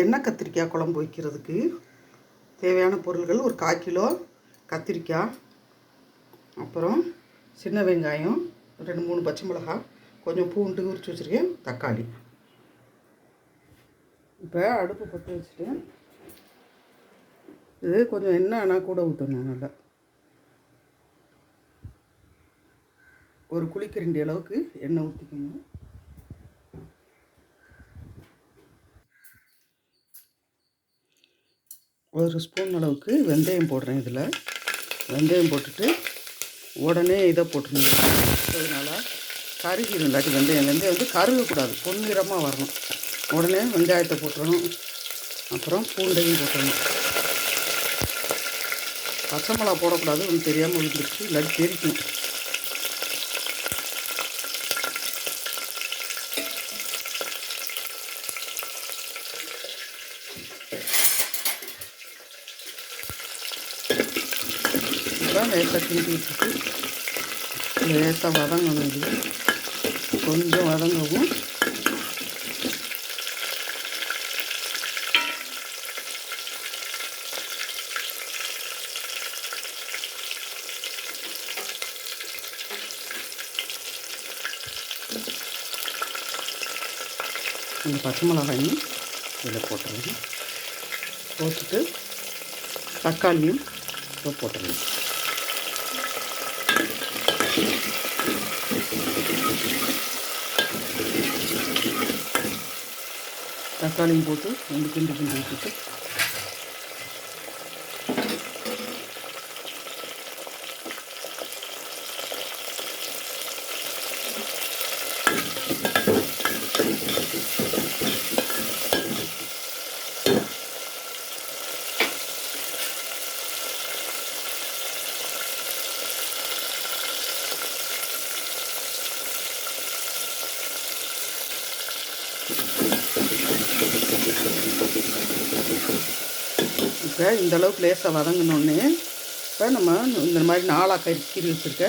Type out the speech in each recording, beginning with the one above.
எண்ணெய் கத்திரிக்காய் குழம்பு வைக்கிறதுக்கு? தேவையான பொருள்கள் ஒரு கால் கிலோ கத்திரிக்காய் அப்புறம் சின்ன வெங்காயம் ரெண்டு மூணு பச்சை மிளகாய் கொஞ்சம் பூண்டு உரிச்சு வச்சுருக்கேன் தக்காளி. இப்போ அடுப்பு பற்ற வச்சுட்டு இது கொஞ்சம் எண்ணெய் ஆனால் கூட ஊற்றணும் நல்லா. ஒரு குளிக்கரண்டி அளவுக்கு எண்ணெய் ஊற்றிக்கணும் ஒரு ஸ்பூன் அளவுக்கு வெந்தயம் போடுறேன் இதில். வெந்தயம் போட்டுட்டு உடனே இதை போட்டுருங்க அதனால கருகிடும் இல்லாட்டி வெந்தயம் வெந்தயம் வந்து கருகக்கூடாது பொன்னிறமாக வரணும். உடனே வெங்காயத்தை போட்டுடணும். அப்புறம் பூண்டையும் போட்டுறணும் பச்சை மிளகா போடக்கூடாது ஒன்று தெரியாமல் விழுந்துருச்சு இல்லாட்டி தெரிக்கும். இப்போ லேசாக கிண்டி லேசாக வதங்கணும் இது. கொஞ்சம் வதங்கவும். இந்த பச்சை மிளகாயும் இதில் போட்டுருங்க. போட்டுட்டு தக்காளியும் இப்போ போட்டுருங்க. தக்காளியும் போட்டு ரெண்டு கிண்டு கிண்டு விட்டுட்டு Thank you. இப்போ இந்தளவுக்கு லேசாக வதங்கினோடனே இப்போ நம்ம இந்த மாதிரி நாலாக கறி வச்சுருக்க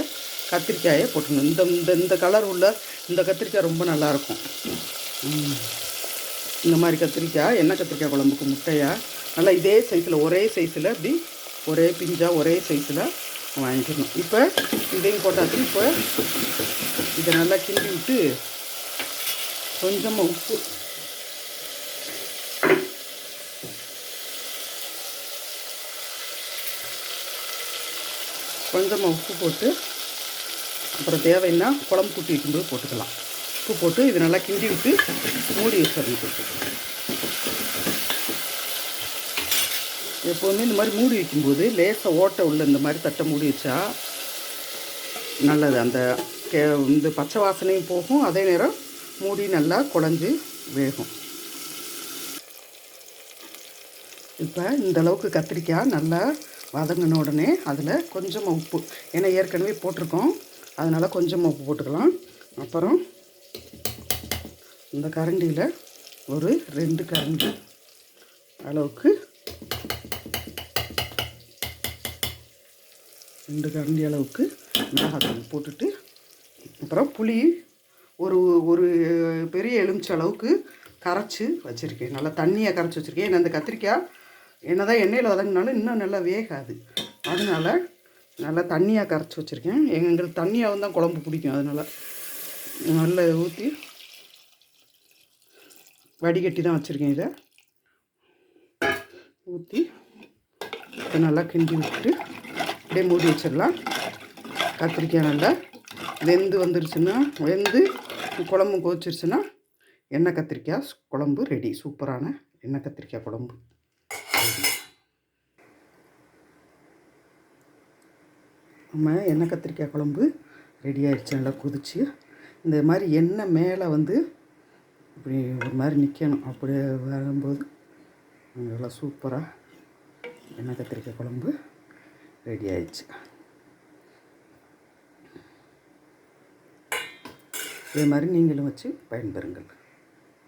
கத்திரிக்காயை போட்டுக்கணும் இந்த இந்த இந்த கலர் உள்ள இந்த கத்திரிக்காய் ரொம்ப நல்லாயிருக்கும் இந்த மாதிரி கத்திரிக்காய் எண்ணெய் கத்திரிக்காய் குழம்புக்கு? முட்டையாக நல்லா இதே சைஸில் ஒரே சைஸில் இப்படி ஒரே பிஞ்சாக ஒரே சைஸில் வாங்கிக்கணும் இப்போ இதையும் போட்டாச்சு. இப்போ இதை நல்லா கிண்டி விட்டு கொஞ்சமாக உப்பு கொஞ்சமாக உப்பு போட்டு அப்புறம் தேவைன்னா குழம்பு கூட்டி வைக்கும்போது போட்டுக்கலாம். உப்பு போட்டு இது நல்லா கிண்டி விட்டு மூடி வச்சிடணும் எப்போதுமே இந்த மாதிரி மூடி வைக்கும்போது லேசாக ஓட்டை உள்ள இந்த மாதிரி தட்டை மூடி வச்சா நல்லது. அந்த கே இந்த பச்சை வாசனையும் போகும். அதே நேரம் மூடி நல்லா குழஞ்சி வேகும். இப்போ இந்த அளவுக்கு கத்திரிக்காய் நல்லா வதங்கின உடனே அதில் கொஞ்சமாக உப்பு. ஏன்னா ஏற்கனவே போட்டிருக்கோம். அதனால் கொஞ்சமாக உப்பு போட்டுக்கலாம். அப்புறம் இந்த கரண்டியில் ஒரு ரெண்டு கரண்டி அளவுக்கு ரெண்டு கரண்டி அளவுக்கு மிளகாத்தூள் போட்டுட்டு அப்புறம் புளி ஒரு ஒரு பெரிய எலுமிச்சை அளவுக்கு கரைச்சி வச்சுருக்கேன். நல்லா தண்ணியாக கரைச்சி வச்சுருக்கேன். ஏன்னா அந்த கத்திரிக்காய் என்ன தான் எண்ணெயில் வதங்கினாலும் இன்னும் நல்லா வேகாது. அதனால் நல்லா தண்ணியாக கரைச்சி வச்சுருக்கேன். எங்களுக்கு தண்ணியாகவும் தான் குழம்பு பிடிக்கும். அதனால் நல்லா ஊற்றி வடிகட்டி தான் வச்சுருக்கேன் இதை. ஊற்றி இதை நல்லா கிண்டி விட்டுட்டு அப்படியே மூடி வச்சிடலாம். கத்திரிக்காய் நல்லா வெந்து வந்துருச்சுன்னா வெந்து குழம்பு கொதிச்சிருச்சுன்னா எண்ணெய் கத்திரிக்காய் குழம்பு ரெடி சூப்பரான எண்ணெய் கத்திரிக்காய் குழம்பு. நம்ம எண்ணெய் கத்திரிக்காய் குழம்பு ரெடி ஆகிடுச்சு நல்லா கொதிச்சு. இந்த மாதிரி எண்ணெய் மேலே வந்து இப்படி ஒரு மாதிரி நிற்கணும் அப்படி வரும்போது நல்லா சூப்பராக எண்ணெய் கத்திரிக்காய் குழம்பு ரெடி ஆயிடுச்சு. இதே மாதிரி நீங்களும் வச்சு பயன்பெறுங்கள்.